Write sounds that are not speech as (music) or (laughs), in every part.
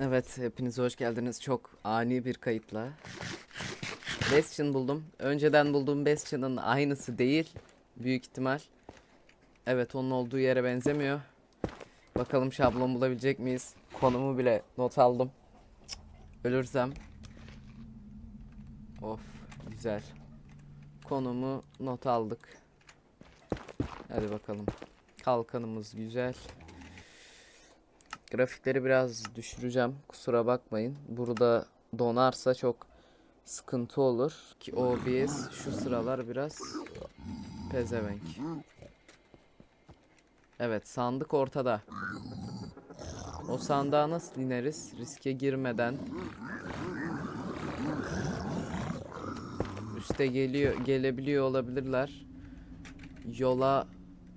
Evet, hepiniz hoş geldiniz. Çok ani bir kayıtla. Bastion buldum. Önceden bulduğum Bastion'ın aynısı değil. Büyük ihtimal. Evet, onun olduğu yere benzemiyor. Bakalım şablon bulabilecek miyiz? Konumu bile not aldım. Ölürsem. Of, güzel. Konumu not aldık. Hadi bakalım. Kalkanımız güzel. Grafikleri biraz düşüreceğim. Kusura bakmayın. Burada donarsa çok sıkıntı olur. Ki OBS şu sıralar biraz pezevenk. Evet sandık ortada. O sandığa nasıl ineriz? Riske girmeden. Üste geliyor, gelebiliyor olabilirler. Yola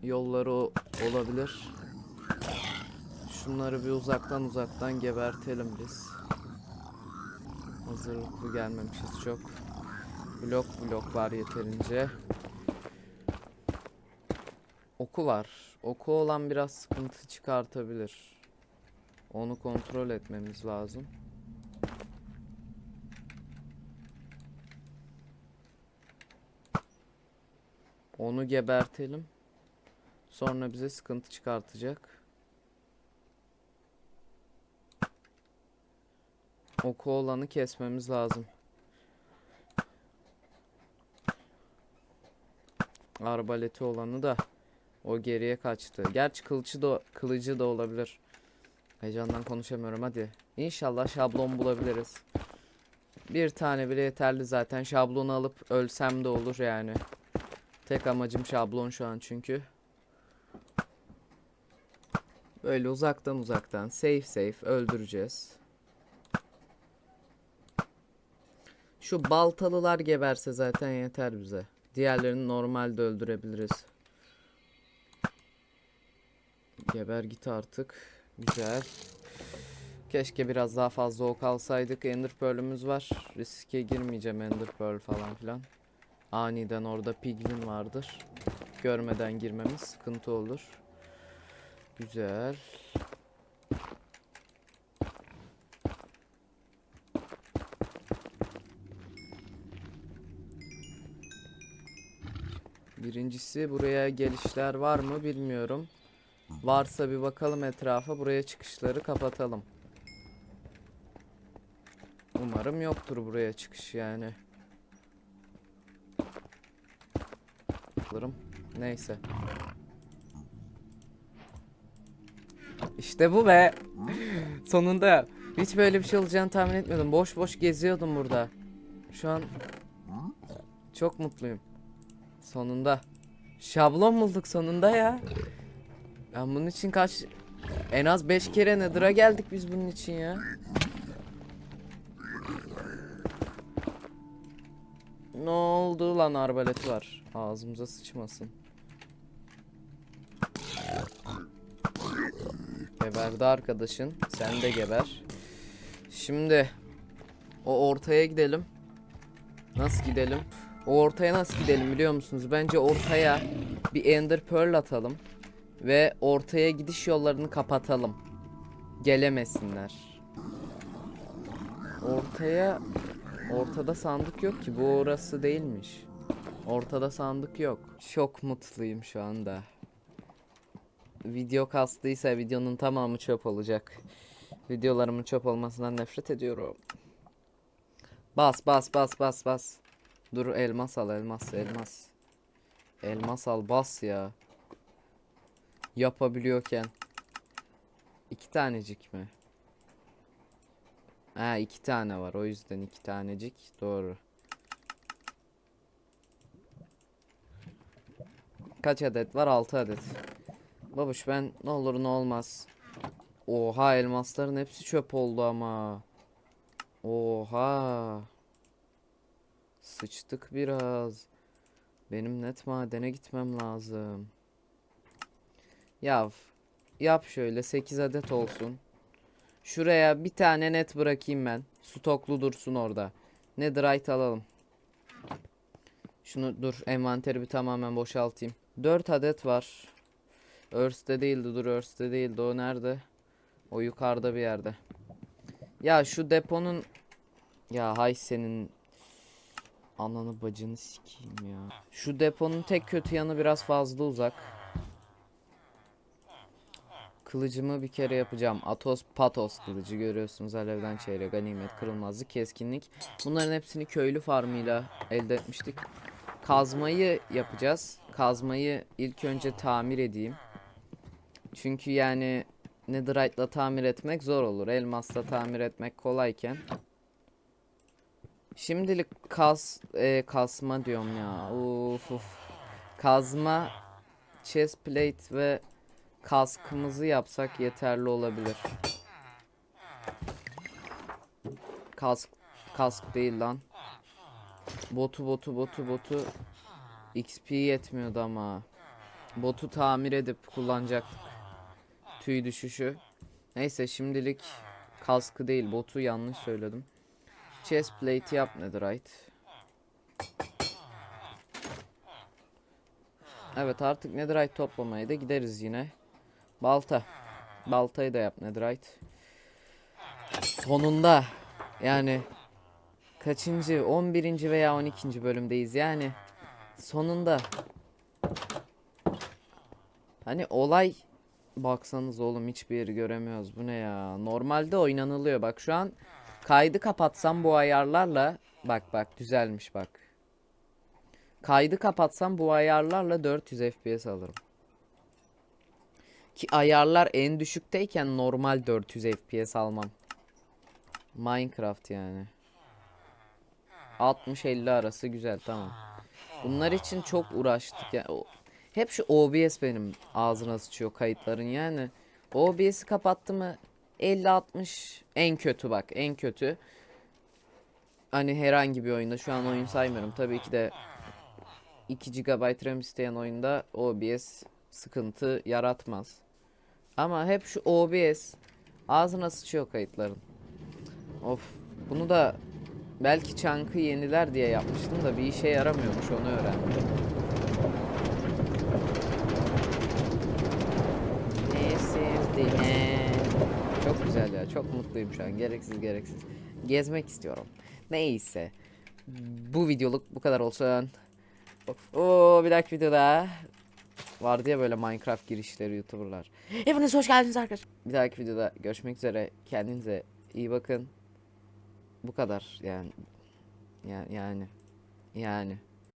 yolları olabilir. Şunları bir uzaktan uzaktan gebertelim biz. Hazırlıklı gelmemişiz çok. Blok blok var yeterince. Oku var. Oku olan biraz sıkıntı çıkartabilir. Onu kontrol etmemiz lazım. Onu gebertelim. Sonra bize sıkıntı çıkartacak. Oku olanı kesmemiz lazım. Arbaleti olanı da o geriye kaçtı. Gerçi kılıcı da kılıcı da olabilir. Heyecandan konuşamıyorum hadi. İnşallah şablon bulabiliriz. Bir tane bile yeterli zaten. Şablonu alıp ölsem de olur yani. Tek amacım şablon şu an çünkü. Böyle uzaktan uzaktan safe safe öldüreceğiz. Şu baltalılar geberse zaten yeter bize. Diğerlerini normalde öldürebiliriz. Geber git artık. Güzel. Keşke biraz daha fazla ok alsaydık. Ender Pearl'ümüz var. Riske girmeyeceğim Ender Pearl falan filan. Aniden orada piglin vardır. Görmeden girmemiz sıkıntı olur. Güzel. Birincisi buraya gelişler var mı bilmiyorum. Varsa bir bakalım etrafa. Buraya çıkışları kapatalım. Umarım yoktur buraya çıkış yani. Alırım. Neyse. İşte bu be. (laughs) Sonunda. Hiç böyle bir şey olacağını tahmin etmiyordum. Boş boş geziyordum burada. Şu an çok mutluyum. Sonunda. Şablon bulduk sonunda ya. Ben bunun için kaç en az 5 kere Nether'a geldik biz bunun için ya. Ne oldu lan arbaleti var. Ağzımıza sıçmasın. Geberdi arkadaşın. Sen de geber. Şimdi o ortaya gidelim. Nasıl gidelim? O ortaya nasıl gidelim biliyor musunuz? Bence ortaya bir Ender Pearl atalım ve ortaya gidiş yollarını kapatalım. Gelemesinler. Ortaya ortada sandık yok ki. Bu orası değilmiş. Ortada sandık yok. Çok mutluyum şu anda. Video kastıysa videonun tamamı çöp olacak. Videolarımın çöp olmasından nefret ediyorum. Bas bas bas bas bas. Dur elmas al elmas elmas. Elmas al bas ya. Yapabiliyorken. İki tanecik mi? Ha iki tane var o yüzden iki tanecik doğru. Kaç adet var? 6 adet. Babuş ben ne olur ne olmaz. Oha elmasların hepsi çöp oldu ama. Oha. Sıçtık biraz. Benim net madene gitmem lazım. Yav. Yap şöyle 8 adet olsun. Şuraya bir tane net bırakayım ben. Stoklu dursun orada. Netherite alalım. Şunu dur envanteri bir tamamen boşaltayım. 4 adet var. Earth'te değildi dur Earth'te değildi o nerede? O yukarıda bir yerde. Ya şu deponun ya hay senin ananı bacını sikeyim ya. Şu deponun tek kötü yanı biraz fazla uzak. Kılıcımı bir kere yapacağım. Atos Patos kılıcı görüyorsunuz. Alevden çeyrek, ganimet, kırılmazlık, keskinlik. Bunların hepsini köylü farmıyla elde etmiştik. Kazmayı yapacağız. Kazmayı ilk önce tamir edeyim. Çünkü yani Netherite'la tamir etmek zor olur. Elmasla tamir etmek kolayken. Şimdilik kas e, kasma diyorum ya. Uf, uf. Kazma, chest plate ve kaskımızı yapsak yeterli olabilir. Kask kask değil lan. Botu botu botu botu XP yetmiyordu ama. Botu tamir edip kullanacaktık. Tüy düşüşü. Neyse şimdilik kaskı değil botu yanlış söyledim. Chest plate yap netherite. Evet artık netherite toplamaya da gideriz yine. Balta. Baltayı da yap netherite. Sonunda yani kaçıncı 11. veya 12. bölümdeyiz yani sonunda hani olay baksanız oğlum hiçbir yeri göremiyoruz bu ne ya normalde oynanılıyor bak şu an kaydı kapatsam bu ayarlarla bak bak düzelmiş bak kaydı kapatsam bu ayarlarla 400 FPS alırım ki ayarlar en düşükteyken normal 400 FPS almam Minecraft yani 60-50 arası güzel tamam. Bunlar için çok uğraştık ya. o- Hep şu OBS benim ağzına sıçıyor kayıtların yani. OBS'i kapattı mı 50-60 en kötü bak en kötü. Hani herhangi bir oyunda şu an oyun saymıyorum. Tabii ki de 2 GB RAM isteyen oyunda OBS sıkıntı yaratmaz. Ama hep şu OBS ağzına sıçıyor kayıtların. Of bunu da Belki çankı yeniler diye yapmıştım da bir işe yaramıyormuş onu öğrendim. Mutluyum şu an gereksiz gereksiz. Gezmek istiyorum. Neyse. Bu videoluk bu kadar olsun. Oo bir dahaki videoda vardı ya böyle Minecraft girişleri youtuberlar. Hepiniz hoş geldiniz arkadaşlar. Bir dahaki videoda görüşmek üzere. Kendinize iyi bakın. Bu kadar yani. Ya, yani. Yani.